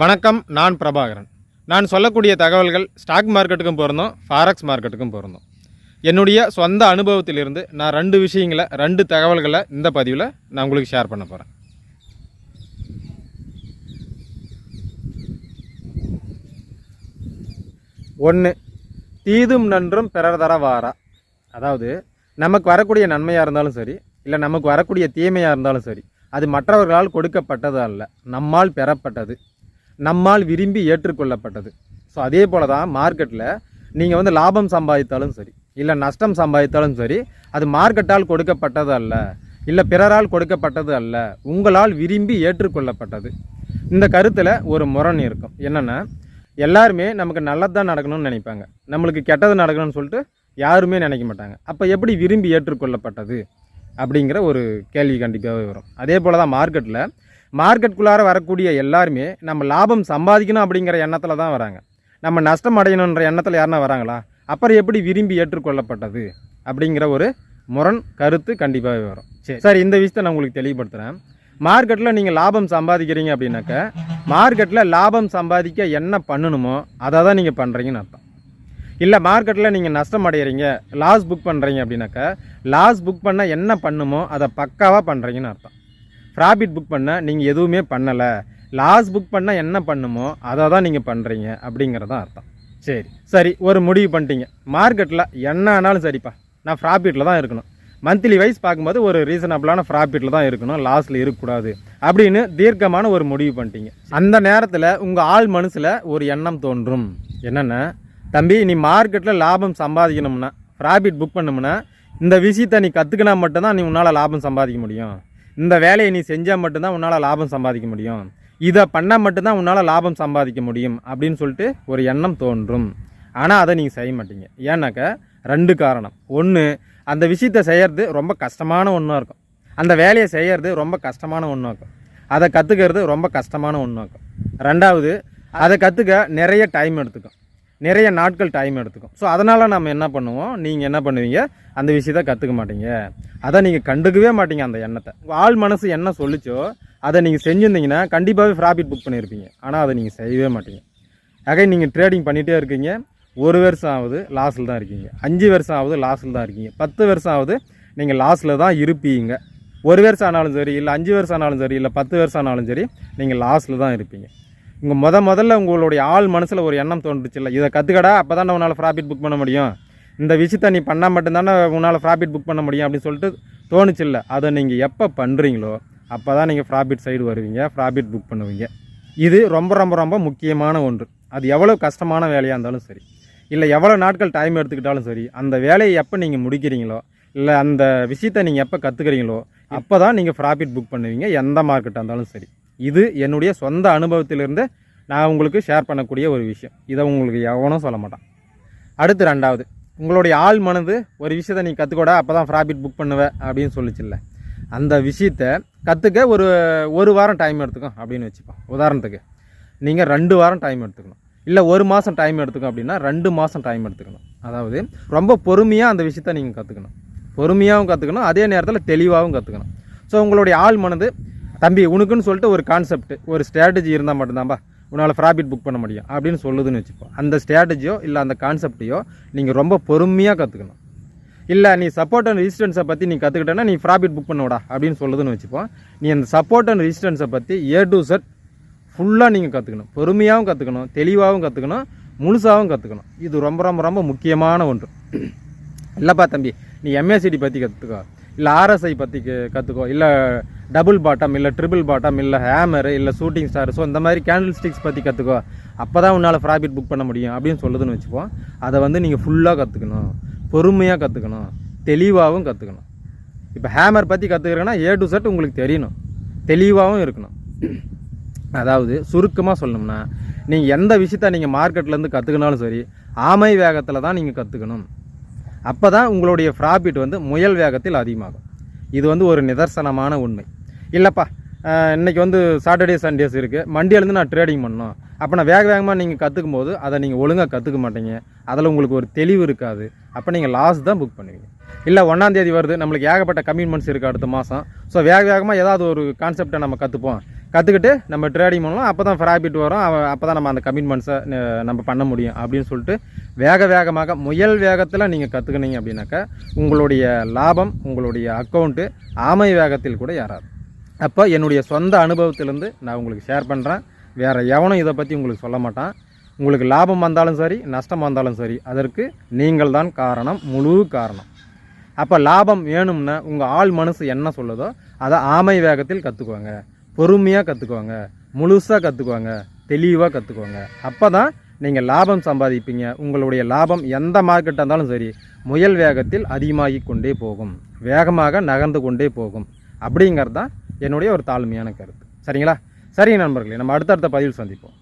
வணக்கம் நான் பிரபாகரன். நான் சொல்லக்கூடிய தகவல்கள் ஸ்டாக் மார்க்கெட்டுக்கும் பிறந்தோம் ஃபாரக்ஸ் மார்க்கெட்டுக்கும் பிறந்தோம் என்னுடைய சொந்த அனுபவத்திலிருந்து நான் ரெண்டு விஷயங்களை ரெண்டு தகவல்களை இந்த பதிவில் நான் உங்களுக்கு ஷேர் பண்ண போகிறேன் ஒன்று தீதும் நன்றும் பிறர் தர வாரா. அதாவது நமக்கு வரக்கூடிய நன்மையாக இருந்தாலும் சரி இல்லை நமக்கு வரக்கூடிய தீமையாக இருந்தாலும் சரி அது மற்றவர்களால் கொடுக்கப்பட்டது அல்ல நம்மால் பெறப்பட்டது. நம்மால் விரும்பி ஏற்றுக்கொள்ளப்பட்டது. ஸோ அதே போல தான் மார்க்கெட்டில் நீங்கள் வந்து லாபம் சம்பாதித்தாலும் சரி இல்லை நஷ்டம் சம்பாதித்தாலும் சரி அது மார்க்கெட்டால் கொடுக்கப்பட்டது அல்ல இல்லை பிறரால் கொடுக்கப்பட்டது அல்ல உங்களால் விரும்பி ஏற்றுக்கொள்ளப்பட்டது. இந்த கருத்தில் ஒரு முரண் இருக்கும். என்னென்னா எல்லாருமே நமக்கு நல்லது தான் நடக்கணும்னு நினைப்பாங்க. நம்மளுக்கு கெட்டது நடக்கணும்னு சொல்லிட்டு யாருமே நினைக்க மாட்டாங்க. அப்போ எப்படி விரும்பி ஏற்றுக்கொள்ளப்பட்டது? அப்படிங்கிற ஒரு கேள்வி கண்டிப்பாகவே வரும். அதே போல் தான் மார்க்கெட்டில் மார்க்கெட்டுக்குள்ளார வரக்கூடிய எல்லாருமே நம்ம லாபம் சம்பாதிக்கணும் அப்படிங்கிற எண்ணத்தில் தான் வராங்க. நம்ம நஷ்டம் அடையணுன்ற எண்ணத்தில் யாருன்னா வராங்களா? அப்புறம் எப்படி விரும்பி ஏற்றுக்கொள்ளப்பட்டது அப்படிங்கிற ஒரு முரண் கருத்து கண்டிப்பாகவே வரும். சரி. சார் இந்த விஷயத்தை நான் உங்களுக்கு தெளிவுபடுத்துகிறேன் மார்க்கெட்டில் நீங்கள் லாபம் சம்பாதிக்கிறீங்க அப்படின்னாக்க மார்க்கெட்டில் லாபம் சம்பாதிக்க என்ன பண்ணணுமோ அதை தான் நீங்கள் பண்ணுறீங்கன்னு அர்த்தம். இல்லை மார்க்கெட்டில் நீங்கள் நஷ்டம் அடைகிறீங்க லாஸ் புக் பண்ணுறீங்க அப்படின்னாக்கா லாஸ் புக் பண்ண என்ன பண்ணுமோ அதை பக்காவாக பண்ணுறீங்கன்னு அர்த்தம். ப்ராஃபிட் புக் பண்ண நீங்கள் எதுவுமே பண்ணலை. லாஸ் புக் பண்ணால் என்ன பண்ணுமோ அதை தான் நீங்கள் பண்ணுறீங்க அப்படிங்கிறதான் அர்த்தம். சரி. சரி ஒரு முடிவு பண்ணிட்டீங்க. மார்க்கெட்டில் என்ன ஆனாலும் சரிப்பா. நான் ப்ராஃபிட்டில் தான் இருக்கணும். மந்த்லி வைஸ் பார்க்கும்போது ஒரு ரீசனபிளான ப்ராஃபிட்டில் தான் இருக்கணும். லாஸில் இருக்கக்கூடாது அப்படின்னு தீர்க்கமான ஒரு முடிவு பண்ணிட்டீங்க. அந்த நேரத்தில் உங்கள் ஆள் மனசில் ஒரு எண்ணம் தோன்றும். என்னென்ன தம்பி நீ மார்க்கெட்டில் லாபம் சம்பாதிக்கணும்னா ப்ராஃபிட் புக் பண்ணமுன்னா இந்த விஷயத்தை நீ கற்றுக்கினா மட்டும்தான் நீ உன்னால் லாபம் சம்பாதிக்க முடியும். இந்த வேலையை நீ செஞ்சால் மட்டும்தான் உன்னால் லாபம் சம்பாதிக்க முடியும். இதை பண்ணால் மட்டும்தான் உன்னால் லாபம் சம்பாதிக்க முடியும் அப்படின்னு சொல்லிட்டு ஒரு எண்ணம் தோன்றும். ஆனால் அதை நீங்கள் செய்ய மாட்டீங்க. ஏன்னாக்கா ரெண்டு காரணம். ஒன்று அந்த விஷயத்தை செய்கிறது ரொம்ப கஷ்டமான ஒன்றா இருக்கும். அந்த வேலையை செய்கிறது ரொம்ப கஷ்டமான ஒன்றா இருக்கும். அதை கற்றுக்கிறது ரொம்ப கஷ்டமான ஒன்றா இருக்கும். ரெண்டாவது அதை கற்றுக்க நிறைய டைம் எடுத்துக்கும். நிறைய நாட்கள் டைம் எடுத்துக்கும். ஸோ அதனால் நம்ம என்ன பண்ணுவோம்? நீங்கள் என்ன பண்ணுவீங்க? அந்த விஷயத்த கற்றுக்க மாட்டீங்க. அதை நீங்கள் கண்டுக்கவே மாட்டீங்க அந்த எண்ணத்தை. உங்கள் ஆள் மனசு என்ன சொல்லிச்சோ அதை நீங்கள் செஞ்சுருந்தீங்கன்னா கண்டிப்பாகவே ப்ராஃபிட் புக் பண்ணியிருப்பீங்க ஆனால் அதை நீங்கள் செய்யவே மாட்டீங்க. அகை நீங்கள் ட்ரேடிங் பண்ணிகிட்டே இருக்கீங்க. ஒரு வருஷம் ஆகுது லாஸில் தான் இருக்கீங்க. அஞ்சு வருஷம் ஆகுது லாஸில் தான் இருக்கீங்க. பத்து வருஷம் ஆகுது நீங்கள் லாஸில் தான் இருப்பீங்க. ஒரு வருஷம் ஆனாலும் சரி இல்லை அஞ்சு வருஷம் ஆனாலும் சரி இல்லை பத்து வருஷம் ஆனாலும் சரி நீங்கள் லாஸில் தான் இருப்பீங்க. உங்கள் முத முதல்ல உங்களுடைய ஆள் மனசில் ஒரு எண்ணம் தோன்றுச்சு இல்லை. இதை கற்றுக்கடா அப்போ தான் உன்னால் ப்ராஃபிட் புக் பண்ண முடியும். இந்த விஷயத்தை நீ பண்ணால் மட்டும்தானே உன்னால் ப்ராஃபிட் புக் பண்ண முடியும் அப்படின்னு சொல்லிட்டு தோணுச்சுல்ல அதை நீங்கள் எப்போ பண்ணுறீங்களோ அப்போ தான் நீங்கள் ப்ராஃபிட் சைடு வருவீங்க ப்ராஃபிட் புக் பண்ணுவீங்க. இது ரொம்ப ரொம்ப ரொம்ப முக்கியமான ஒன்று. அது எவ்வளோ கஷ்டமான வேலையாக இருந்தாலும் சரி இல்லை எவ்வளோ நாட்கள் டைம் எடுத்துக்கிட்டாலும் சரி அந்த வேலையை எப்போ நீங்கள் முடிக்கிறீங்களோ இல்லை அந்த விஷயத்தை நீங்கள் எப்போ கற்றுக்கிறீங்களோ அப்போ தான் நீங்கள் ப்ராஃபிட் புக் பண்ணுவீங்க எந்த மார்க்கெட்டாக இருந்தாலும் சரி. இது என்னுடைய சொந்த அனுபவத்திலிருந்து நான் உங்களுக்கு ஷேர் பண்ணக்கூடிய ஒரு விஷயம். இதை உங்களுக்கு எவனும் சொல்ல மாட்டான். அடுத்து ரெண்டாவது உங்களுடைய ஆள் மனது ஒரு விஷயத்தை நீ கற்றுக்கூட அப்போ தான் ப்ராஃபிட் புக் பண்ணுவேன் அப்படின்னு சொல்லிச்சுல்ல. அந்த விஷயத்த கற்றுக்க ஒரு ஒரு வாரம் டைம் எடுத்துக்கும் அப்படின்னு வச்சுப்போம். உதாரணத்துக்கு நீங்கள் ரெண்டு வாரம் டைம் எடுத்துக்கணும். இல்லை ஒரு மாதம் டைம் எடுத்துக்கும் அப்படின்னா ரெண்டு மாதம் டைம் எடுத்துக்கணும். அதாவது ரொம்ப பொறுமையாக அந்த விஷயத்த நீங்கள் கற்றுக்கணும் பொறுமையாகவும் கற்றுக்கணும் அதே நேரத்தில் தெளிவாகவும் கற்றுக்கணும் ஸோ உங்களுடைய ஆள் மனது தம்பி உனக்குன்னு சொல்லிட்டு ஒரு கான்செப்ட் ஒரு ஸ்ட்ராட்டஜி இருந்தால் மட்டும்தான்பா உன்னால் ப்ராஃபிட் புக் பண்ண முடியும். அப்படின்னு சொல்லுதுன்னு வச்சுப்போம் அந்த ஸ்ட்ராட்டஜியோ இல்லை அந்த கான்செப்டையோ நீங்கள் ரொம்ப பொறுமையாக கற்றுக்கணும் இல்லை நீ சப்போர்ட் அண்ட் ரெசிஸ்டன்ஸை பற்றி நீ கற்றுக்கிட்டேன்னா நீ ப்ராஃபிட் புக் பண்ணவிடா அப்படின்னு சொல்லுதுன்னு வச்சுப்போம் நீ அந்த சப்போர்ட் அண்ட் ரெசிஸ்டன்ஸை பற்றி ஏ டு செட் ஃபுல்லாக நீங்கள் கற்றுக்கணும் பொறுமையாகவும் கற்றுக்கணும் தெளிவாகவும் கற்றுக்கணும் முழுசாகவும் கற்றுக்கணும் இது ரொம்ப ரொம்ப ரொம்ப முக்கியமான ஒன்று. இல்லைப்பா தம்பி நீ எம்ஏசிடி பற்றி கற்றுக்கோ இல்லை ஆர்எஸ்ஐ பற்றி கற்றுக்கோ இல்லை டபுள் பாட்டம் இல்லை ட்ரிபிள் பாட்டம் இல்லை ஹேமரு இல்லை ஷூட்டிங் ஸ்டார் ஸோ இந்த மாதிரி கேண்டில் ஸ்டிக்ஸ் பற்றி கற்றுக்கோ அப்போ தான் உன்னால் ப்ராஃபிட் புக் பண்ண முடியும் அப்படின்னு சொல்லுதுன்னு வச்சுப்போம் அதை வந்து நீங்கள் ஃபுல்லாக கற்றுக்கணும் பொறுமையாக கற்றுக்கணும் தெளிவாகவும் கற்றுக்கணும் இப்போ ஹேமர் பற்றி கற்றுக்கிறேன்னா ஏ டு செட் உங்களுக்கு தெரியணும். தெளிவாகவும் இருக்கணும். அதாவது சுருக்கமாக சொல்லணும்னா நீங்கள் எந்த விஷயத்த நீங்கள் மார்க்கெட்லேருந்து கற்றுக்கினாலும் சரி ஆமை வேகத்தில் தான் நீங்கள் கற்றுக்கணும் அப்போ தான் உங்களுடைய ப்ராஃபிட் வந்து முயல் வேகத்தில் அதிகமாகும். இது வந்து ஒரு நிதர்சனமான உண்மை. இல்லைப்பா இன்றைக்கி வந்து சாட்டர்டே சண்டேஸ் இருக்குது மண்டியிலேருந்து நான் ட்ரேடிங் பண்ணணும். அப்போ நான் வேக வேகமாக நீங்கள் கற்றுக்கும் போது அதை நீங்கள் ஒழுங்காக கற்றுக்க மாட்டீங்க. அதில் உங்களுக்கு ஒரு தெளிவு இருக்காது. அப்போ நீங்கள் லாஸ் தான் புக் பண்ணுவீங்க. இல்லை ஒன்றாந்தேதி வருது நம்மளுக்கு ஏகப்பட்ட கமிட்மெண்ட்ஸ் இருக்குது அடுத்த மாதம் ஸோ வேக வேகமாக ஏதாவது ஒரு கான்செப்டை நம்ம கற்றுப்போம் கற்றுக்கிட்டு நம்ம ட்ரேடிங் பண்ணலாம். அப்போ தான் ப்ராஃபிட் வரும். அப்போ தான் நம்ம அந்த கமிட்மெண்ட்ஸை நம்ம பண்ண முடியும் அப்படின்னு சொல்லிட்டு வேக வேகமாக முயல் வேகத்தில் நீங்கள் கற்றுக்கினீங்க அப்படின்னாக்கா உங்களுடைய லாபம் உங்களுடைய அக்கௌண்ட்டு ஆமை வேகத்தில் கூட ஏறாது. அப்போ என்னுடைய சொந்த அனுபவத்திலேருந்து நான் உங்களுக்கு ஷேர் பண்ணுறேன் வேறு எவனும் இதை பற்றி உங்களுக்கு சொல்ல மாட்டான். உங்களுக்கு லாபம் வந்தாலும் சரி நஷ்டம் வந்தாலும் சரி அதற்கு நீங்கள் தான் காரணம் முழு காரணம். அப்போ லாபம் வேணும்னா உங்கள் ஆள் மனசு என்ன சொல்லுதோ அதை ஆமை வேகத்தில் கற்றுக்குவாங்க பொறுமையாக கற்றுக்குவாங்க முழுசாக கற்றுக்குவாங்க தெளிவாக கற்றுக்குவாங்க அப்போ தான் நீங்கள் லாபம் சம்பாதிப்பீங்க. உங்களுடைய லாபம் எந்த மார்க்கெட்டாக இருந்தாலும் சரி முயல் வேகத்தில் அதிகமாகி கொண்டே போகும். வேகமாக நகர்ந்து கொண்டே போகும். அப்படிங்கிறது தான் என்னுடைய ஒரு தாழ்மையான கருத்து. சரிங்களா? சரிங்க நண்பர்களே நம்ம அடுத்தடுத்த பதிவில் சந்திப்போம்.